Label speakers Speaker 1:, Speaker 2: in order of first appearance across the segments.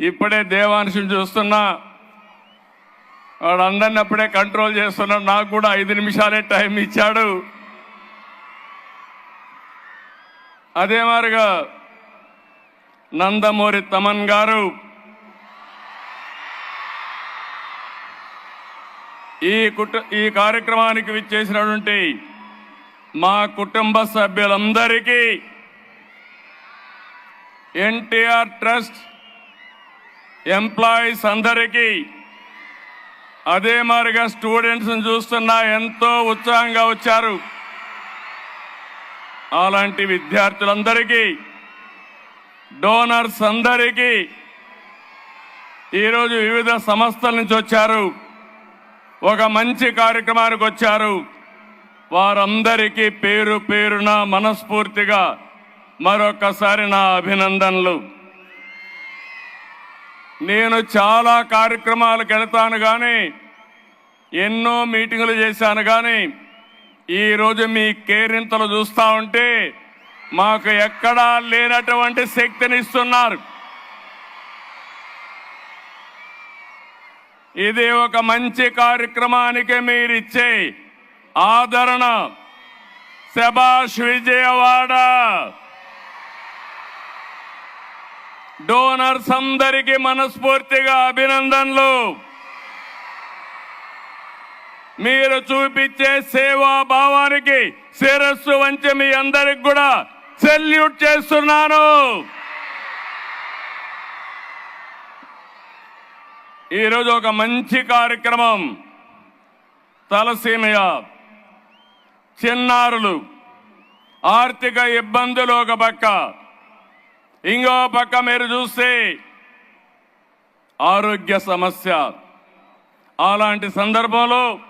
Speaker 1: ఇప్పుడే దేవాంశం చూస్తున్నా. వాడు అందరిని అప్పుడే కంట్రోల్ చేస్తున్నాడు నాకు కూడా ఐదు నిమిషాలే టైం ఇచ్చాడు. అదే మారుగా నందమూరి తమన్ గారు ఈ కుటు ఈ కార్యక్రమానికి విచ్చేసినటువంటి మా కుటుంబ సభ్యులందరికీ ఎన్టీఆర్ ట్రస్ట్ ఎంప్లాయీస్ అందరికీ అదే మారిగా స్టూడెంట్స్ చూస్తున్నా ఎంతో ఉత్సాహంగా వచ్చారు. అలాంటి విద్యార్థులందరికీ డోనర్స్ అందరికీ ఈరోజు వివిధ సంస్థల నుంచి వచ్చారు. ఒక మంచి కార్యక్రమానికి వచ్చారు. వారందరికీ పేరు పేరున మనస్ఫూర్తిగా మరొకసారి నా అభినందనలు. నేను చాలా కార్యక్రమాలకు వెళతాను కానీ ఎన్నో మీటింగులు చేశాను కానీ ఈరోజు మీ కేరింతలు చూస్తా ఉంటే మాకు ఎక్కడా లేనటువంటి శక్తిని ఇస్తున్నారు. ఇది ఒక మంచి కార్యక్రమానికి మీరు ఇచ్చే ఆదరణ. శబాష్ విజయవాడ! డోనర్స్ అందరికీ మనస్ఫూర్తిగా అభినందనలు. మీరు చూపించే సేవా భావానికి శిరస్సు వంచి మీ అందరికి కూడా సెల్యూట్ చేస్తున్నాను. ఈరోజు ఒక మంచి కార్యక్రమం. తలసీమయ చిన్నారులు ఆర్థిక ఇబ్బందులు ఒక పక్క. ఇంకో పక్క మీరు చూస్తే ఆరోగ్య సమస్య. అలాంటి సందర్భంలో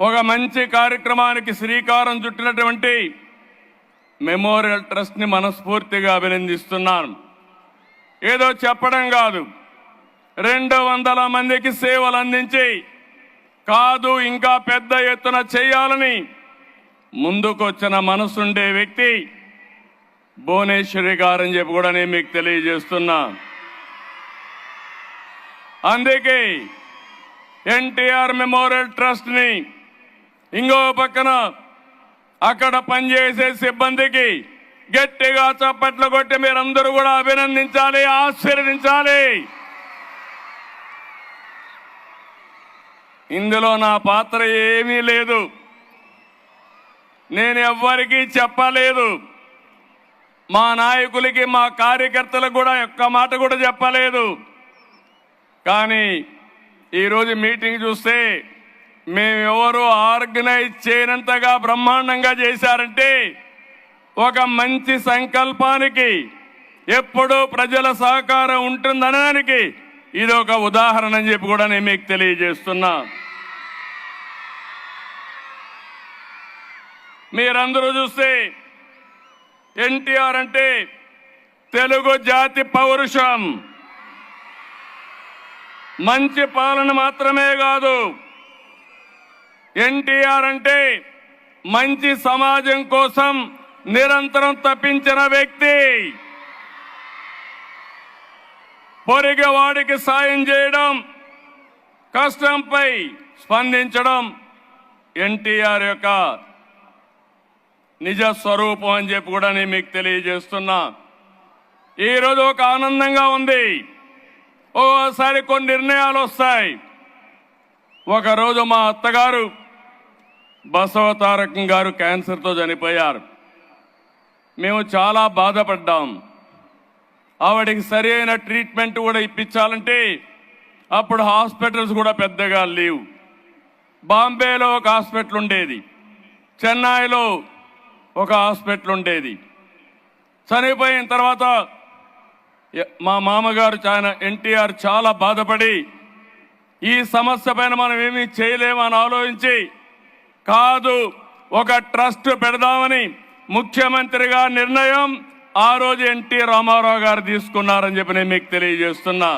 Speaker 1: ఒక మంచి కార్యక్రమానికి శ్రీకారం చుట్టినటువంటి మెమోరియల్ ట్రస్ట్ని మనస్ఫూర్తిగా అభినందిస్తున్నాను. ఏదో చెప్పడం కాదు. రెండు వందల మందికి సేవలు అందించి కాదు ఇంకా పెద్ద ఎత్తున చేయాలని ముందుకొచ్చిన మనసుండే వ్యక్తి భువనేశ్వరి గారని చెప్పి కూడా నేను మీకు తెలియజేస్తున్నా. అందుకే ఎన్టీఆర్ మెమోరియల్ ట్రస్ట్ని ఇంకో పక్కన అక్కడ పనిచేసే సిబ్బందికి గట్టిగా చప్పట్లు కొట్టి మీరందరూ కూడా అభినందించాలి ఆశీర్వదించాలి. ఇందులో నా పాత్ర ఏమీ లేదు. నేను ఎవ్వరికీ చెప్పలేదు. మా నాయకులకి మా కార్యకర్తలకు కూడా ఒక్క మాట కూడా చెప్పలేదు. కానీ ఈరోజు మీటింగ్ చూస్తే మేమెవరు ఆర్గనైజ్ చేయనంతగా బ్రహ్మాండంగా చేశారంటే ఒక మంచి సంకల్పానికి ఎప్పుడూ ప్రజల సహకారం ఉంటుందనడానికి ఇది ఒక ఉదాహరణ అని చెప్పి కూడా నేను మీకు తెలియజేస్తున్నా. మీరందరూ చూస్తే ఎన్టీఆర్ అంటే తెలుగు జాతి పౌరుషం. మంచి పాలన మాత్రమే కాదు ఎన్టీఆర్ అంటే మంచి సమాజం కోసం నిరంతరం తప్పించిన వ్యక్తి. పొరిగవాడికి సాయం చేయడం కష్టంపై స్పందించడం ఎన్టీఆర్ యొక్క నిజ స్వరూపం అని చెప్పి కూడా నేను మీకు తెలియజేస్తున్నా. ఈరోజు ఒక ఆనందంగా ఉంది. ఓసారి కొన్ని నిర్ణయాలు వస్తాయి. ఒకరోజు మా అత్తగారు బసవతారకం గారు క్యాన్సర్తో చనిపోయారు. మేము చాలా బాధపడ్డాం. ఆవిడకి సరి అయిన ట్రీట్మెంట్ కూడా ఇప్పించాలంటే అప్పుడు హాస్పిటల్స్ కూడా పెద్దగా లేవు. బాంబేలో ఒక హాస్పిటల్ ఉండేది. చెన్నైలో ఒక హాస్పిటల్ ఉండేది. చనిపోయిన తర్వాత మా మామగారు చాలా ఎన్టీఆర్ చాలా బాధపడి ఈ సమస్య పైన మనం ఏమీ చేయలేమని ఆలోచించి కాదు ఒక ట్రస్ట్ పెడదామని ముఖ్యమంత్రిగా నిర్ణయం ఆ రోజు ఎన్టీ రామారావు గారు తీసుకున్నారని చెప్పి నేను మీకు తెలియజేస్తున్నా.